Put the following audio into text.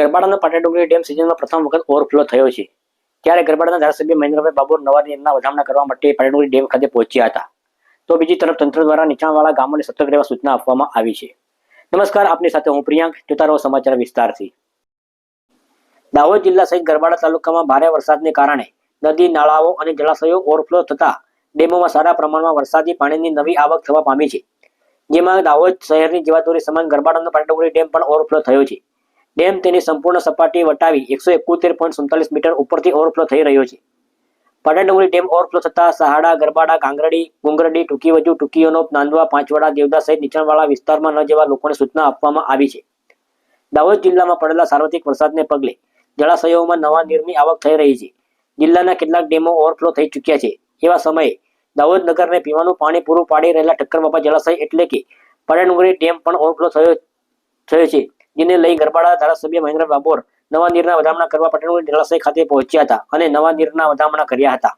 ગરબાડાનો પાટાડુંગરી dam સિઝનમાં પ્રથમ વખત ઓવરફ્લો થયો છે. ત્યારે ગરબાડાના ધારાસભ્ય મહેન્દ્રભાઈ બાબુર નવા એમના વધામણા કરવા માટે પાટાડુંગરી ડેમ ખાતે પહોંચ્યા હતા. તો બીજી તરફ તંત્ર દ્વારા નીચાણવાળા ગામોને સતર્ક રહેવા સૂચના આપવામાં આવી છે. નમસ્કાર, આપની સાથે હું પ્રિયાંક જોતા રહો સમાચાર વિસ્તારથી. દાહોદ જિલ્લા સહિત ગરબાડા તાલુકામાં ભારે વરસાદને કારણે નદી, નાળાઓ અને જળાશયો ઓવરફ્લો થતા ડેમોમાં સારા પ્રમાણમાં વરસાદી પાણીની નવી આવક થવા પામી છે. જેમાં દાહોદ શહેરની જીવાદોરી સમાન ગરબાડાનો પાટાડુંગરી ડેમ પણ ઓવરફ્લો થયો છે. ડેમ તેની સંપૂર્ણ સપાટી વટાવી એકસો એકોતેર પોઈન્ટ સુડતાલીસ મીટર ઉપરથી ઓવરફ્લો થઈ રહ્યો છે. પાટાડુંગરી ડેમ ઓવરફ્લો થતા સહાડા, ગરબાડા, ગાંગરડી, ગુંગરડી ટૂંકીવજુ ટૂંકીઓનો, નાંદવા, પાંચવાડા, દેવદા સહિત નીચાણવાળા વિસ્તારમાં ન જવા લોકોને સૂચના આપવામાં આવી છે. દાહોદ જિલ્લામાં પડેલા સાર્વત્રિક વરસાદને પગલે જળાશયોમાં નવા નીરની આવક થઈ રહી છે. જિલ્લાના કેટલાક ડેમો ઓવરફ્લો થઈ ચૂક્યા છે. એવા સમયે દાહોદ નગરને પીવાનું પાણી પૂરું પાડી રહેલા ઠક્કરબાપા જળાશય એટલે કે પાટાડુંગરી ડેમ પણ ઓવરફ્લો થયો થયો છે. જેને લઈ ગરબાડા ધારાસભ્ય મહેન્દ્ર બાબોર નવા નીરના વધામણા કરવા પટેલ જળાશય ખાતે પહોંચ્યા હતા અને નવા નીરના વધામણા કર્યા હતા.